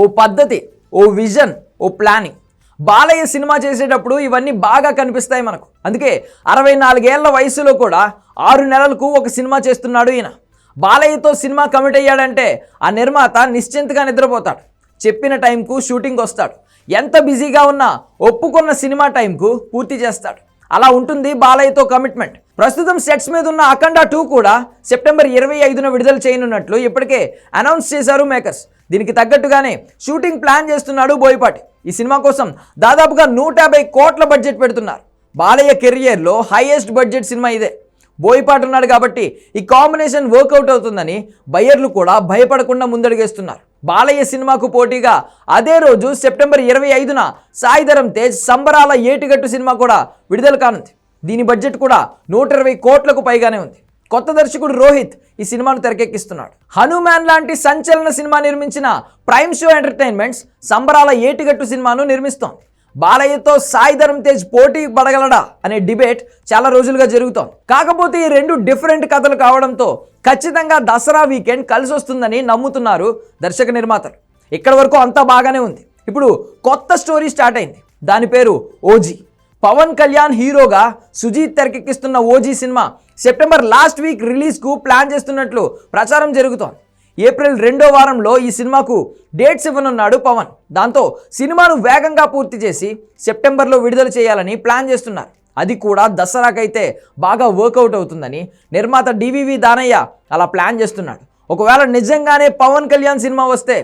ఓ పద్ధతి ఓ విజన్ ఓ ప్లానింగ్. బాలయ్య సినిమా చేసేటప్పుడు ఇవన్నీ బాగా కనిపిస్తాయి మనకు. అందుకే అరవై నాలుగేళ్ళ వయసులో కూడా ఆరు నెలలకు ఒక సినిమా చేస్తున్నాడు ఈయన. బాలయ్యతో సినిమా కమిట్ అయ్యాడంటే ఆ నిర్మాత నిశ్చింతగా నిద్రపోతాడు. చెప్పిన టైంకు షూటింగ్ వస్తాడు. ఎంత బిజీగా ఉన్నా ఒప్పుకున్న సినిమా టైంకు పూర్తి చేస్తాడు. అలా ఉంటుంది బాలయ్యతో కమిట్మెంట్. ప్రస్తుతం సెట్స్ మీద ఉన్న అఖండ టూ కూడా సెప్టెంబర్ ఇరవై ఐదున విడుదల చేయనున్నట్లు ఇప్పటికే అనౌన్స్ చేశారు మేకర్స్. దీనికి తగ్గట్టుగానే షూటింగ్ ప్లాన్ చేస్తున్నాడు బోయపాటి. ఈ సినిమా కోసం దాదాపుగా నూట యాభై కోట్ల బడ్జెట్ పెడుతున్నారు. బాలయ్య కెరియర్లో హైయెస్ట్ బడ్జెట్ సినిమా ఇదే. బోయపాటి ఉన్నాడు కాబట్టి ఈ కాంబినేషన్ వర్కౌట్ అవుతుందని బయ్యర్లు కూడా భయపడకుండా ముందడుగేస్తున్నారు. బాలయ్య సినిమాకు పోటీగా అదే రోజు సెప్టెంబర్ ఇరవై ఐదున సాయిధరం తేజ్ సంబరాల ఏటిగట్టు సినిమా కూడా విడుదల కానుంది. దీని బడ్జెట్ కూడా నూట ఇరవై కోట్లకు పైగానే ఉంది. కొత్త దర్శకుడు రోహిత్ ఈ సినిమాను తెరకెక్కిస్తున్నాడు. హనుమాన్ లాంటి సంచలన సినిమా నిర్మించిన ప్రైమ్ షో ఎంటర్టైన్మెంట్స్ సంబరాల ఏటిగట్టు సినిమాను నిర్మిస్తోంది. బాలయ్యతో సాయి ధరమ్ తేజ్ పోటీ పడగలడా అనే డిబేట్ చాలా రోజులుగా జరుగుతోంది. కాకపోతే ఈ రెండు డిఫరెంట్ కథలు కావడంతో ఖచ్చితంగా దసరా వీకెండ్ కలిసి వస్తుందని నమ్ముతున్నారు దర్శక నిర్మాతలు. ఇక్కడ వరకు అంతా బాగానే ఉంది. ఇప్పుడు కొత్త స్టోరీ స్టార్ట్ అయింది. దాని పేరు ఓజీ. పవన్ కళ్యాణ్ హీరోగా Sujeeth తెరకెక్కిస్తున్న OG cinema September last week రిలీజ్కు plan చేస్తున్నట్లు ప్రచారం జరుగుతోంది. ఏప్రిల్ రెండో వారంలో ఈ సినిమాకు డేట్స్ ఇవ్వనున్నాడు పవన్. దాంతో సినిమాను వేగంగా పూర్తి చేసి సెప్టెంబర్లో విడుదల చేయాలని ప్లాన్ చేస్తున్నారు. అది కూడా దసరాకైతే బాగా వర్కౌట్ అవుతుందని నిర్మాత డివివి దానయ్య అలా ప్లాన్ చేస్తున్నాడు. ఒకవేళ నిజంగానే పవన్ కళ్యాణ్ సినిమా వస్తే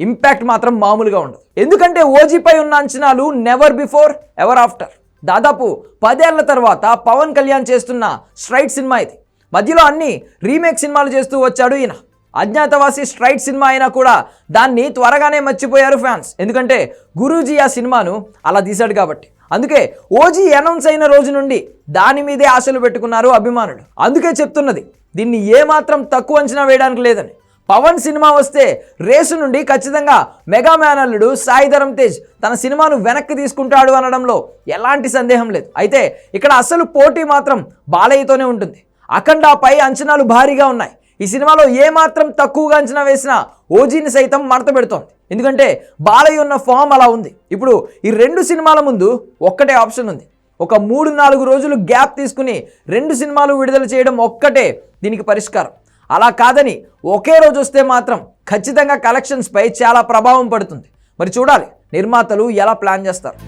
ఇంపాక్ట్ మాత్రం మామూలుగా ఉండదు. ఎందుకంటే ఓజీపై ఉన్న అంచనాలు నెవర్ బిఫోర్ ఎవర్ ఆఫ్టర్ దాదాపు పదేళ్ళ తర్వాత పవన్ కళ్యాణ్ చేస్తున్న స్ట్రైట్ సినిమా ఇది. మధ్యలో అన్ని రీమేక్ సినిమాలు చేస్తూ వచ్చాడు ఈయన. అజ్ఞాతవాసి స్ట్రైట్ సినిమా అయినా కూడా దాన్ని త్వరగానే మర్చిపోయారు ఫ్యాన్స్. ఎందుకంటే గురూజీ ఆ సినిమాను అలా తీశాడు కాబట్టి. అందుకే ఓజీ అనౌన్స్ అయిన రోజు నుండి దాని మీదే ఆశలు పెట్టుకున్నారు అభిమానులు. అందుకే చెప్తున్నది దీన్ని ఏమాత్రం తక్కువ అంచనా వేయడానికి లేదని. పవన్ సినిమా వస్తే రేసు నుండి ఖచ్చితంగా మెగా మేనల్లుడు సాయిధరం తేజ్ తన సినిమాను వెనక్కి తీసుకుంటాడు అనడంలో ఎలాంటి సందేహం లేదు. అయితే ఇక్కడ అసలు పోటీ మాత్రం బాలయ్యతోనే ఉంటుంది. అఖండాపై అంచనాలు భారీగా ఉన్నాయి. ఈ సినిమాలో ఏమాత్రం తక్కువగా అంచనా వేసినా ఓజీని సైతం మడత పెడుతోంది. ఎందుకంటే బాలయ్య ఉన్న ఫామ్ అలా ఉంది. ఇప్పుడు ఈ రెండు సినిమాల ముందు ఒక్కటే ఆప్షన్ ఉంది. ఒక మూడు నాలుగు రోజులు గ్యాప్ తీసుకుని రెండు సినిమాలు విడుదల చేయడం ఒక్కటే దీనికి పరిష్కారం. అలా కాదని ఒకే రోజు వస్తే మాత్రం ఖచ్చితంగా కలెక్షన్స్పై చాలా ప్రభావం పడుతుంది. మరి చూడాలి నిర్మాతలు ఎలా ప్లాన్ చేస్తారు?